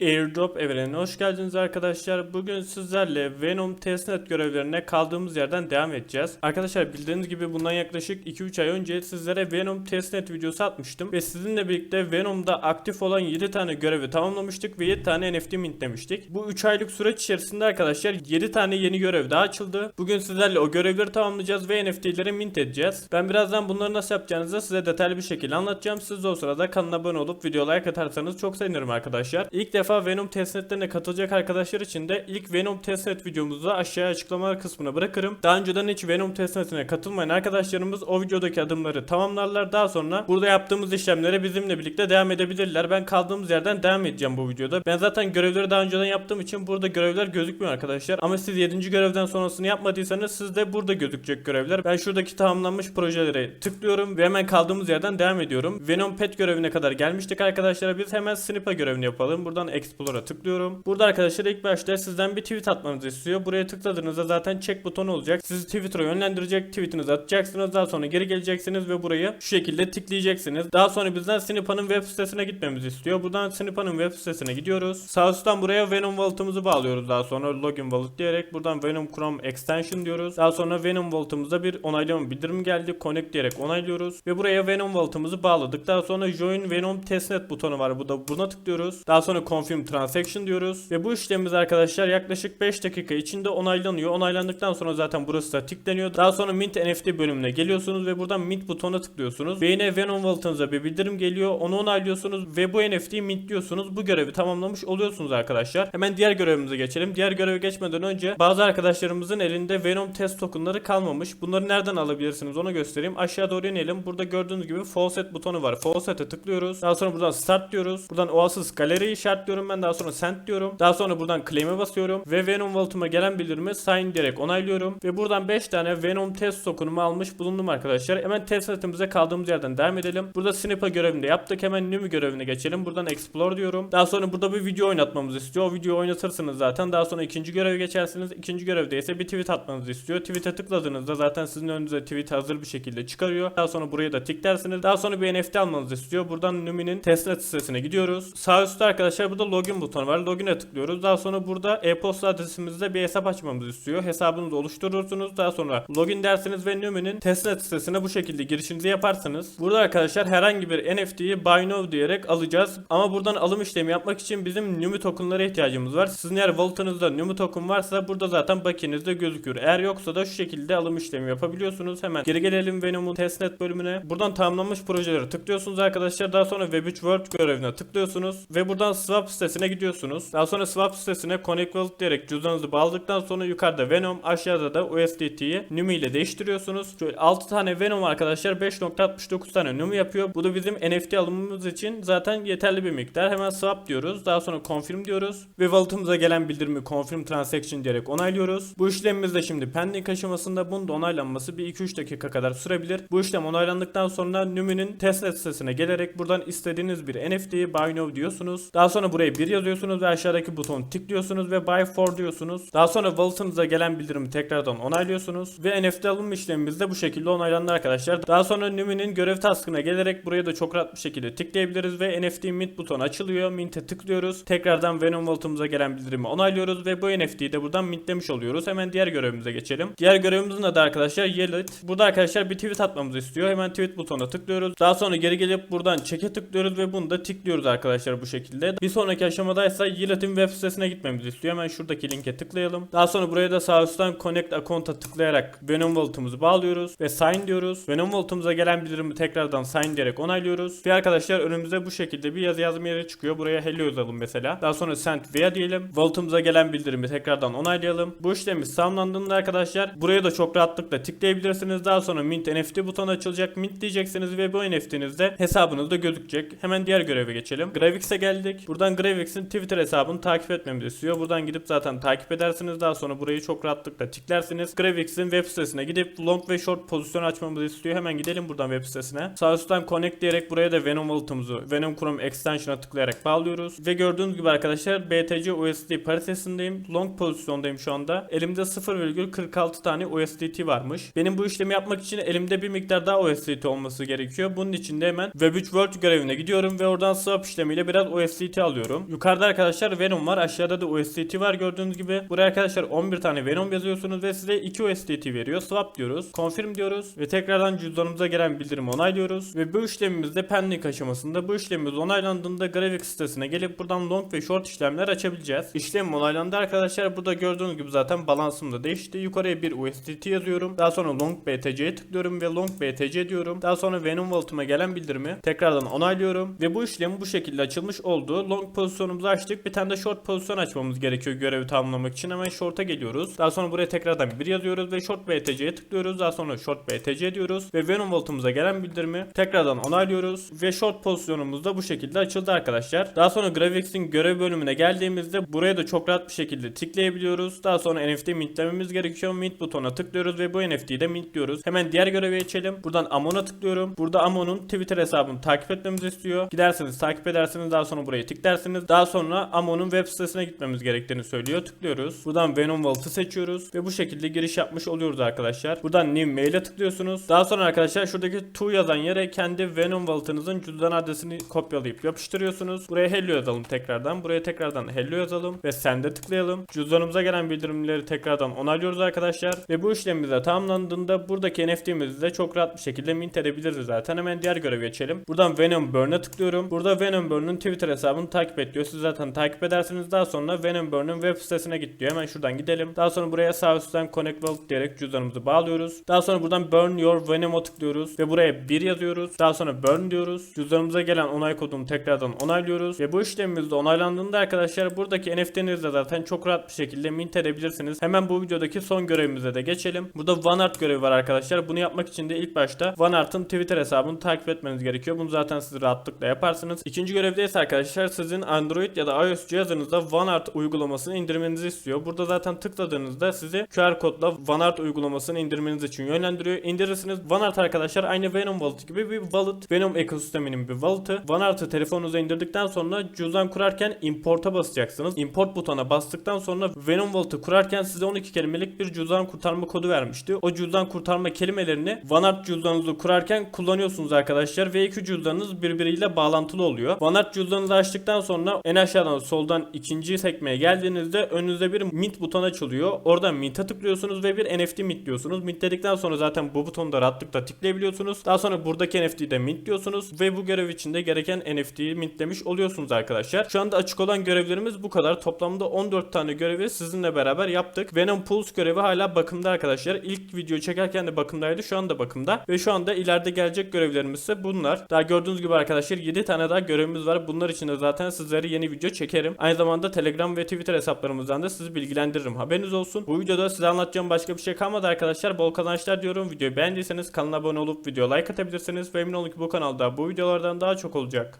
Airdrop evrenine hoş geldiniz arkadaşlar. Bugün sizlerle Venom testnet görevlerine kaldığımız yerden devam edeceğiz. Arkadaşlar bildiğiniz gibi bundan yaklaşık 2-3 ay önce sizlere Venom testnet videosu atmıştım. Ve sizinle birlikte Venom'da aktif olan 7 tane görevi tamamlamıştık ve 7 tane NFT mintlemiştik. Bu 3 aylık süreç içerisinde arkadaşlar 7 tane yeni görev daha açıldı. Bugün sizlerle o görevleri tamamlayacağız ve NFT'leri mint edeceğiz. Ben birazdan bunları nasıl yapacağınızı size detaylı bir şekilde anlatacağım. Siz de o sırada kanala abone olup video like atarsanız çok sevinirim arkadaşlar. İlk defa Venom testnetlerine katılacak arkadaşlar için de ilk Venom testnet videomuzu aşağıya açıklamalar kısmına bırakırım. Daha önceden hiç Venom testnetine katılmayan arkadaşlarımız o videodaki adımları tamamlarlar. Daha sonra burada yaptığımız işlemlere bizimle birlikte devam edebilirler. Ben kaldığımız yerden devam edeceğim bu videoda. Ben zaten görevleri daha önceden yaptığım için burada görevler gözükmüyor arkadaşlar. Ama siz 7. görevden sonrasını yapmadıysanız sizde burada gözükecek görevler. Ben şuradaki tamamlanmış projelere tıklıyorum ve hemen kaldığımız yerden devam ediyorum. Venom Pet görevine kadar gelmiştik arkadaşlar. Biz hemen Snipa görevini yapalım. Buradan Explorer'a tıklıyorum. Burada arkadaşlar ilk başta sizden bir tweet atmanızı istiyor. Buraya tıkladığınızda zaten check butonu olacak. Sizi Twitter'a yönlendirecek. Tweetinizi atacaksınız. Daha sonra geri geleceksiniz ve burayı şu şekilde tıklayacaksınız. Daha sonra bizden Snipa'nın web sitesine gitmemizi istiyor. Buradan Snipa'nın web sitesine gidiyoruz. Sağ üstten buraya Venom Wallet'ımızı bağlıyoruz. Daha sonra Login Wallet diyerek buradan Venom Chrome Extension diyoruz. Daha sonra Venom Wallet'ımıza bir onaylama bildirim geldi. Connect diyerek onaylıyoruz. Ve buraya Venom Wallet'ımızı bağladık. Daha sonra Join Venom Testnet butonu var. Bu da buna tıklıyoruz. Daha sonra Confirm Transaction diyoruz. Ve bu işlemimiz arkadaşlar yaklaşık 5 dakika içinde onaylanıyor. Onaylandıktan sonra zaten burası da tıklanıyor. Daha sonra Mint NFT bölümüne geliyorsunuz ve buradan Mint butonuna tıklıyorsunuz. Ve yine Venom Wallet'ınıza bir bildirim geliyor. Onu onaylıyorsunuz ve bu NFT'yi mintliyorsunuz. Bu görevi tamamlamış oluyorsunuz arkadaşlar. Hemen diğer görevimize geçelim. Diğer göreve geçmeden önce bazı arkadaşlarımızın elinde Venom test tokenları kalmamış. Bunları nereden alabilirsiniz onu göstereyim. Aşağı doğru inelim. Burada gördüğünüz gibi Faucet butonu var. Faucet'e tıklıyoruz. Daha sonra buradan Start diyoruz. Buradan Oasis Gallery'yi işaretliyorum ben. Daha sonra Send diyorum. Daha sonra buradan Claim'e basıyorum. Ve Venom Wallet'ıma gelen bildirimi Sign diyerek onaylıyorum. Ve buradan 5 tane Venom test tokenumu almış bulundum arkadaşlar. Hemen test setimize kaldığımız yerden devam edelim. Burada Snipa görevini de yaptık. Hemen Numi görevine geçelim. Buradan Explore diyorum. Daha sonra burada bir video oynatmamızı istiyor. O videoyu oynatırsınız zaten. Daha sonra ikinci göreve geçersiniz. İkinci görevde ise bir tweet atmanızı istiyor. Tweet'e tıkladığınızda zaten sizin önünüze tweet hazır bir şekilde çıkarıyor. Daha sonra buraya da tıklarsınız. Daha sonra bir NFT almanızı istiyor. Buradan Numi'nin testnet sitesine gidiyoruz. Sağ üstte arkadaşlar burada login butonu var. Login'e tıklıyoruz. Daha sonra burada e-posta adresimizde bir hesap açmamızı istiyor. Hesabınızı oluşturursunuz. Daha sonra login dersiniz ve Numi'nin testnet sitesine bu şekilde girişinizi yaparsınız. Burada arkadaşlar herhangi bir NFT'yi buy now diyerek alacağız. Ama buradan alım işlemi yapmak için bizim Numi tokenlara ihtiyacımız var. Sizin eğer wallet'ınızda Numi token varsa burada zaten bakiyenizde gözüküyor. Eğer yoksa da şu şekilde alım işlemi yapabiliyorsunuz. Hemen geri gelelim Venom'un testnet bölümüne. Buradan tamamlanmış projeleri tıklıyorsunuz arkadaşlar. Daha sonra Web3 World görevine tıklıyorsunuz ve buradan swap sitesine gidiyorsunuz. Daha sonra swap sitesine Connect Wallet diyerek cüzdanınızı bağladıktan sonra yukarıda Venom aşağıda da USDT'yi Numi ile değiştiriyorsunuz. Şöyle 6 tane Venom arkadaşlar 5.69 tane Numi yapıyor. Bu da bizim NFT alımımız için zaten yeterli bir miktar. Hemen swap diyoruz. Daha sonra confirm diyoruz. Ve wallet'ımıza gelen bildirimi confirm transaction diyerek onaylıyoruz. Bu işlemimiz de şimdi pending aşamasında bunun da onaylanması bir 2-3 dakika kadar sürebilir. Bu işlem onaylandıktan sonra Numi'nin testnet sitesine gelerek buradan istediğiniz bir NFT'yi buy now diyorsunuz. Daha sonra buraya bir yazıyorsunuz ve aşağıdaki butonu tıklıyorsunuz ve buy for diyorsunuz. Daha sonra wallet'ınıza gelen bildirimi tekrardan onaylıyorsunuz. Ve NFT alım işlemimiz de bu şekilde onaylandı arkadaşlar. Daha sonra Numi'nin görev taskına gelerek buraya da çok rahat bir şekilde tıklayabiliriz ve NFT mint butonu açılıyor. Mint'e tıklıyoruz. Tekrardan Venom wallet'ımıza gelen bildirimi onaylıyoruz ve bu NFT'yi de buradan mintlemiş oluyoruz. Hemen diğer görevimize geçelim. Diğer görevimizin adı arkadaşlar Yelit. Burada arkadaşlar bir tweet atmamızı istiyor. Hemen tweet butonuna tıklıyoruz. Daha sonra geri gelip buradan çeke tıklıyoruz ve bunu da tıklıyoruz arkadaşlar bu şekilde. Bir sonraki aşamadaysa Yelit'in web sitesine gitmemizi istiyor. Hemen şuradaki linke tıklayalım. Daha sonra buraya da sağ üstten Connect Account'a tıklayarak Venom Wallet'ımızı bağlıyoruz ve sign diyoruz. Venom Wallet'ımıza gelen bildirimi tekrardan sign diyerek onaylıyoruz. Ve arkadaşlar önümüze bu şekilde bir yazı yazma yeri çıkıyor. Buraya hello yazalım mesela. Daha sonra send via diyelim. Wallet'ımıza gelen bildirimi tekrardan onaylayalım. Bu işlemimiz tamamlandığında arkadaşlar buraya da çok rahatlıkla tıklayabilirsiniz. Daha sonra Mint NFT butonu açılacak. Mint diyeceksiniz ve bu NFT'nizde hesabınızda gözükecek. Hemen diğer göreve geçelim. Gravix'e geldik. Buradan Gravix'in Twitter hesabını takip etmemizi istiyor. Buradan gidip zaten takip edersiniz. Daha sonra burayı çok rahatlıkla tıklarsınız. Gravix'in web sitesine gidip long ve short pozisyon açmamızı istiyor. Hemen gidelim buradan web sitesine. Sağ üstten connect diyerek buraya da Venom wallet'ımızı Venom Chrome extension'a tıklayarak bağlıyoruz. Ve gördüğünüz gibi arkadaşlar BTC USD paritesindeyim. Long pozisyondayım şu anda. Elimde 0,46 tane USDT varmış. Benim bu işlemi yapmak için elimde bir miktar daha USDT olması gerekiyor. Bunun için de hemen Web3 World görevine gidiyorum ve oradan swap işlemiyle biraz USDT alıyorum. Diyorum. Yukarıda arkadaşlar Venom var. Aşağıda da USDT var gördüğünüz gibi. Buraya arkadaşlar 11 tane Venom yazıyorsunuz ve size 2 USDT veriyor. Swap diyoruz. Confirm diyoruz ve tekrardan cüzdanımıza gelen bildirimi onaylıyoruz. Ve bu işlemimizde pending aşamasında bu işlemimiz onaylandığında Gravix sitesine gelip buradan long ve short işlemler açabileceğiz. İşlem onaylandı arkadaşlar. Burada gördüğünüz gibi zaten balansım da değişti. Yukarıya bir USDT yazıyorum. Daha sonra long BTC'ye tıklıyorum ve long BTC diyorum. Daha sonra Venom Wallet'ıma gelen bildirimi tekrardan onaylıyorum. Ve bu işlem bu şekilde açılmış oldu. Long pozisyonumuzu açtık. Bir tane de short pozisyon açmamız gerekiyor görevi tamamlamak için. Hemen short'a geliyoruz. Daha sonra buraya tekrardan bir yazıyoruz ve short BTC'ye tıklıyoruz. Daha sonra short BTC diyoruz. Ve Venom Wallet'ımıza gelen bildirimi tekrardan onaylıyoruz. Ve short pozisyonumuz da bu şekilde açıldı arkadaşlar. Daha sonra Gravix'in görev bölümüne geldiğimizde buraya da çok rahat bir şekilde tıklayabiliyoruz. Daha sonra NFT mintlememiz gerekiyor. Mint butonuna tıklıyoruz ve bu NFT'yi de mintliyoruz. Hemen diğer göreve geçelim. Buradan Amon'a tıklıyorum. Burada Amon'un Twitter hesabını takip etmemizi istiyor. Giderseniz takip edersiniz. Daha sonra burayı tıklarsınız. Daha sonra Amon'un web sitesine gitmemiz gerektiğini söylüyor. Tıklıyoruz. Buradan Venom Vault'ı seçiyoruz ve bu şekilde giriş yapmış oluyoruz arkadaşlar. Buradan New Mail'e tıklıyorsunuz. Daha sonra arkadaşlar şuradaki to yazan yere kendi Venom Vault'ınızın cüzdan adresini kopyalayıp yapıştırıyorsunuz. Buraya hello yazalım tekrardan. Buraya tekrardan hello yazalım ve sende tıklayalım. Cüzdanımıza gelen bildirimleri tekrardan onaylıyoruz arkadaşlar. Ve bu işlemimiz de tamamlandığında buradaki NFT'mizi de çok rahat bir şekilde mint edebiliriz zaten. Hemen diğer göreve geçelim. Buradan Venom Burn'e tıklıyorum. Burada Venom Burn'un Twitter hesabını takip et diyor. Siz zaten takip edersiniz. Daha sonra Venom Burn'un web sitesine git diyor. Hemen şuradan gidelim. Daha sonra buraya sağ üstten Connect Wallet diyerek cüzdanımızı bağlıyoruz. Daha sonra buradan Burn Your Venom'a tıklıyoruz ve buraya 1 yazıyoruz. Daha sonra Burn diyoruz. Cüzdanımıza gelen onay kodunu tekrardan onaylıyoruz ve bu işlemimiz de onaylandığında arkadaşlar buradaki NFT'nizi de zaten çok rahat bir şekilde mint edebilirsiniz. Hemen bu videodaki son görevimize de geçelim. Burada OneArt görevi var arkadaşlar. Bunu yapmak için de ilk başta OneArt'ın Twitter hesabını takip etmeniz gerekiyor. Bunu zaten siz rahatlıkla yaparsınız. İkinci görevde ise arkadaşlar sizin Android ya da iOS cihazınızda OneArt uygulamasını indirmenizi istiyor. Burada zaten tıkladığınızda sizi QR kodla OneArt uygulamasını indirmeniz için yönlendiriyor. İndirirsiniz. OneArt arkadaşlar aynı Venom Wallet gibi bir wallet. Venom ekosisteminin bir wallet'ı. OneArt'ı telefonunuza indirdikten sonra cüzdan kurarken import'a basacaksınız. Import butona bastıktan sonra Venom Wallet'ı kurarken size 12 kelimelik bir cüzdan kurtarma kodu vermişti. O cüzdan kurtarma kelimelerini OneArt cüzdanınızı kurarken kullanıyorsunuz arkadaşlar ve iki cüzdanınız birbiriyle bağlantılı oluyor. OneArt cüzdanınızı açtıktan sonra en aşağıdan soldan ikinci sekmeye geldiğinizde önünüzde bir mint buton açılıyor. Oradan mint'e tıklıyorsunuz ve bir NFT mintliyorsunuz. Mintledikten sonra zaten bu butonu da rahatlıkla tıklayabiliyorsunuz. Daha sonra buradaki NFT'yi de mintliyorsunuz ve bu görev için de gereken NFT'yi mintlemiş oluyorsunuz arkadaşlar. Şu anda açık olan görevlerimiz bu kadar. Toplamda 14 tane görevi sizinle beraber yaptık. Venom Pulse görevi hala bakımda arkadaşlar. İlk video çekerken de bakımdaydı. Şu anda bakımda. Ve şu anda ileride gelecek görevlerimiz ise bunlar. Daha gördüğünüz gibi arkadaşlar 7 tane daha görevimiz var. Bunlar için de zaten sizlere yeni video çekerim. Aynı zamanda Telegram ve Twitter hesaplarımızdan da sizi bilgilendiririm. Haberiniz olsun. Bu videoda size anlatacağım başka bir şey kalmadı arkadaşlar. Bol kazançlar diyorum. Videoyu beğendiyseniz kanala abone olup video like atabilirsiniz. Ve emin olun ki bu kanalda bu videolardan daha çok olacak.